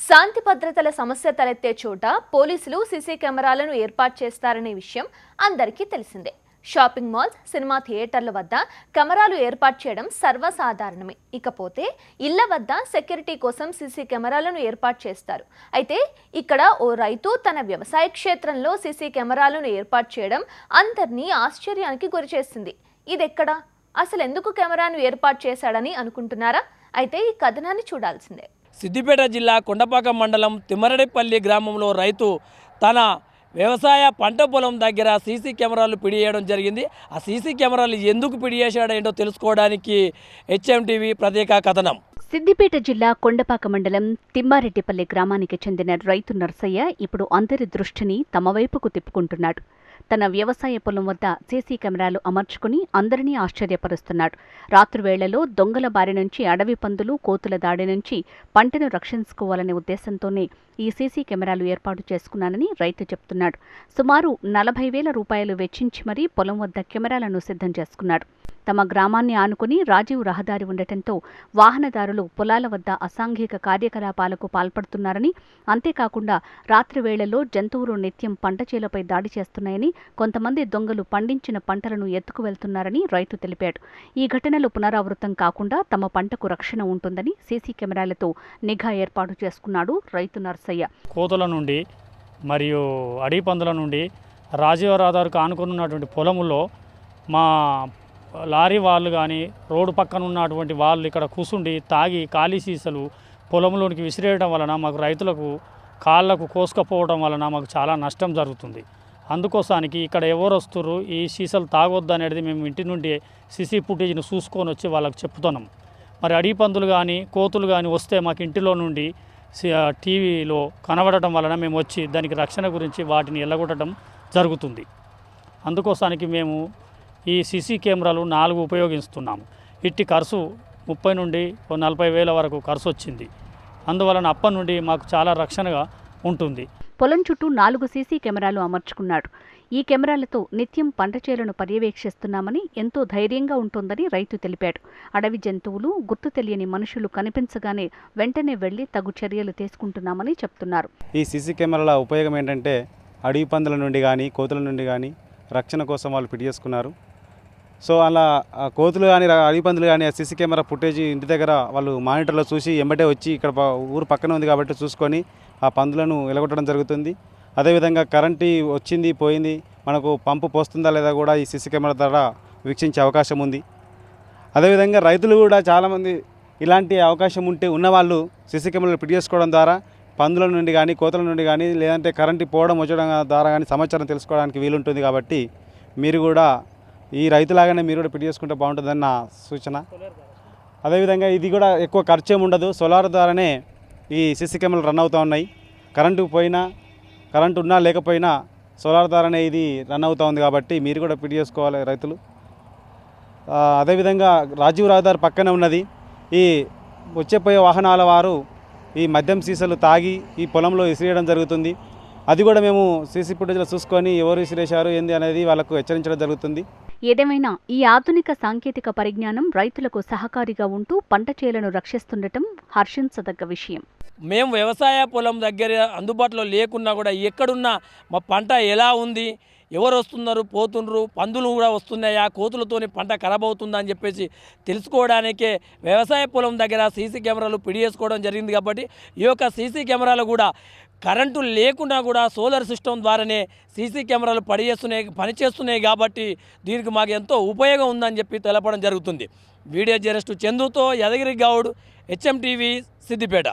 శాంతి భద్రతల సమస్య తలెత్తే చోట పోలీసులు సీసీ కెమెరాలను ఏర్పాటు చేస్తారనే విషయం అందరికీ తెలిసిందే. షాపింగ్ మాల్స్ సినిమా థియేటర్ల వద్ద కెమెరాలు ఏర్పాటు చేయడం సర్వసాధారణమే. ఇకపోతే ఇళ్ళ వద్ద సెక్యూరిటీ కోసం సీసీ కెమెరాలను ఏర్పాటు చేస్తారు. అయితే ఇక్కడ ఓ రైతు తన వ్యవసాయ క్షేత్రంలో సీసీ కెమెరాలను ఏర్పాటు చేయడం అందరినీ ఆశ్చర్యానికి గురిచేసింది ఇదెక్కడ? అసలు ఎందుకు కెమెరాను ఏర్పాటు చేశాడని అనుకుంటున్నారా? అయితే ఈ కథనాన్ని చూడాల్సిందే. సిద్దిపేట జిల్లా కొండపాక మండలం తిమ్మరడిపల్లి గ్రామంలో రైతు తన వ్యవసాయ పంట పొలం దగ్గర సీసీ కెమెరాలు పిడియడం జరిగింది. ఆ సీసీ కెమెరాలు ఎందుకు పిడియేశాడో తెలుసుకోవడానికి హెచ్ఎంటీవీ ప్రత్యేక కథనం. సిద్దిపేట జిల్లా కొండపాక మండలం తిమ్మారెడ్డిపల్లి గ్రామానికి చెందిన రైతు నర్సయ్య ఇప్పుడు అందరి దృష్టిని తమ వైపుకు తిప్పుకుంటున్నాడు. తన వ్యవసాయ పొలం వద్ద సీసీ కెమెరాలు అమర్చుకుని అందరినీ ఆశ్చర్యపరుస్తున్నాడు. రాత్రివేళలో దొంగల బారి నుంచి అడవి పందులు కోతుల దాడి నుంచి పంటను రక్షించుకోవాలనే ఉద్దేశంతోనే ఈ సీసీ కెమెరాలు ఏర్పాటు చేసుకున్నానని రైతు చెప్తున్నాడు. సుమారు నలభై వేల రూపాయలు వెచ్చించి మరీ పొలం వద్ద కెమెరాలను సిద్ధం చేసుకున్నాడు. తమ గ్రామాన్ని ఆనుకుని రాజీవ్ రహదారి ఉండటంతో వాహనదారులు పొలాల వద్ద అసాంఘిక కార్యకలాపాలకు పాల్పడుతున్నారని అంతేకాకుండా రాత్రి వేళల్లో జంతువులు నిత్యం పంట చేలపై దాడి చేస్తున్నాయని కొంతమంది దొంగలు పండించిన పంటలను ఎత్తుకు వెళ్తున్నారని రైతు తెలిపాడు. ఈ ఘటనలు పునరావృతం కాకుండా తమ పంటకు రక్షణ ఉంటుందని సీసీ కెమెరాలతో నిఘా ఏర్పాటు చేసుకున్నాడు రైతు నర్సయ్య. కోతల నుండి మరియు అడవి పందుల నుండి రాజీవ రహదారికి ఆనుకున్నటువంటి పొలములో మా లారీ వాళ్ళు కానీ రోడ్డు పక్కన ఉన్నటువంటి వాళ్ళు ఇక్కడ కూసుండి తాగి ఖాళీ సీసలు పొలంలోనికి విసిరేయడం వలన మాకు రైతులకు కాళ్ళకు కోసుకపోవడం వలన మాకు చాలా నష్టం జరుగుతుంది. అందుకోసానికి ఇక్కడ ఎవరు వస్తున్నారు ఈ సీసలు తాగొద్దు అనేది మేము ఇంటి నుండి సీసీ ఫుటేజ్ని చూసుకొని వచ్చి వాళ్ళకి చెప్తున్నాం. మరి అడవి పందులు కానీ కోతులు కానీ వస్తే మాకు ఇంటిలో నుండి టీవీలో కనబడటం వలన మేము వచ్చి దానికి రక్షణ గురించి వాటిని ఎల్లగొట్టడం జరుగుతుంది. అందుకోసానికి మేము ఈ సీసీ కెమెరాలు నాలుగు ఉపయోగిస్తున్నాము. ఇట్టి ఖర్చు ముప్పై నుండి ఓ నలభై వేల వరకు ఖర్చు వచ్చింది. అందువలన అప్పటి నుండి మాకు చాలా రక్షణగా ఉంటుంది. పొలం చుట్టూ నాలుగు సీసీ కెమెరాలు అమర్చుకున్నాడు. ఈ కెమెరాలతో నిత్యం పంట చేలను పర్యవేక్షిస్తున్నామని ఎంతో ధైర్యంగా ఉంటుందని రైతు తెలిపాడు. అడవి జంతువులు గుర్తు తెలియని మనుషులు కనిపించగానే వెంటనే వెళ్ళి తగు చర్యలు తీసుకుంటున్నామని చెప్తున్నారు. ఈ సీసీ కెమెరాల ఉపయోగం ఏంటంటే అడవి పందుల నుండి కానీ కోతుల నుండి కానీ రక్షణ కోసం వాళ్ళు ఫిట్ చేసుకున్నారు. సో అలా కోతులు కానీ అడవి పందులు కానీ ఆ సీసీ కెమెరా ఫుటేజ్ ఇంటి దగ్గర వాళ్ళు మానిటర్లో చూసి ఎంబటే వచ్చి ఇక్కడ ఊరు పక్కన ఉంది కాబట్టి చూసుకొని ఆ పందులను ఎలగొట్టడం జరుగుతుంది. అదేవిధంగా కరెంటు వచ్చింది పోయింది మనకు పంపు పోస్తుందా లేదా కూడా ఈ సీసీ కెమెరా ద్వారా వీక్షించే అవకాశం ఉంది. అదేవిధంగా రైతులు కూడా చాలామంది ఇలాంటి అవకాశం ఉంటే ఉన్నవాళ్ళు సీసీ కెమెరాలు ఫిట్ చేసుకోవడం ద్వారా పందుల నుండి కానీ కోతల నుండి కానీ లేదంటే కరెంటు పోవడం వచ్చడం ద్వారా కానీ సమాచారం తెలుసుకోవడానికి వీలుంటుంది కాబట్టి మీరు కూడా ఈ రైతులాగానే మీరు కూడా పిటి చేసుకుంటే బాగుంటుందని నా సూచన. అదేవిధంగా ఇది కూడా ఎక్కువ ఖర్చు ఏమి ఉండదు. సోలార్ ద్వారానే ఈ సిసి కెమెరాలు రన్ అవుతూ ఉన్నాయి. కరెంటు పోయినా కరెంటు ఉన్నా లేకపోయినా సోలార్ ద్వారానే ఇది రన్ అవుతూ ఉంది కాబట్టి మీరు కూడా పిటి చేసుకోవాలి రైతులు. అదేవిధంగా రాజీవ్ రహదారి పక్కనే ఉన్నది. ఈ వచ్చేపోయే వాహనాల వారు ఈ మద్యం సీసాలు తాగి ఈ పొలంలో విసిరేయడం జరుగుతుంది. అది కూడా మేము సీసీ ఫుటేజ్లో చూసుకొని ఎవరు విసిరేశారు ఏంది అనేది వాళ్ళకు హెచ్చరించడం జరుగుతుంది. ఏదేమైనా ఈ ఆధునిక సాంకేతిక పరిజ్ఞానం రైతులకు సహకారిగా ఉంటూ పంట చేలను రక్షిస్తుండటం హర్షించదగ్గ విషయం. మేము వ్యవసాయ పొలం దగ్గర అందుబాటులో లేకున్నా కూడా ఎక్కడున్నా మా పంట ఎలా ఉంది ఎవరు వస్తున్నారు పోతుండ్రు పందులు కూడా వస్తున్నాయా కోతులతోని పంట ఖరాబ్ అవుతుందా అని చెప్పేసి తెలుసుకోవడానికే వ్యవసాయ పొలం దగ్గర సీసీ కెమెరాలు పిడి చేసుకోవడం జరిగింది కాబట్టి ఈ యొక్క సీసీ కెమెరాలు కూడా కరెంటు లేకున్నా కూడా సోలార్ సిస్టమ్ ద్వారానే సీసీ కెమెరాలు పనిచేస్తున్నాయి పనిచేస్తున్నాయి కాబట్టి దీనికి మాకు ఎంతో ఉపయోగం ఉందని చెప్పి తెలపడం జరుగుతుంది. Video journalist చందుతో Yadagiri Goud H M TV Siddipet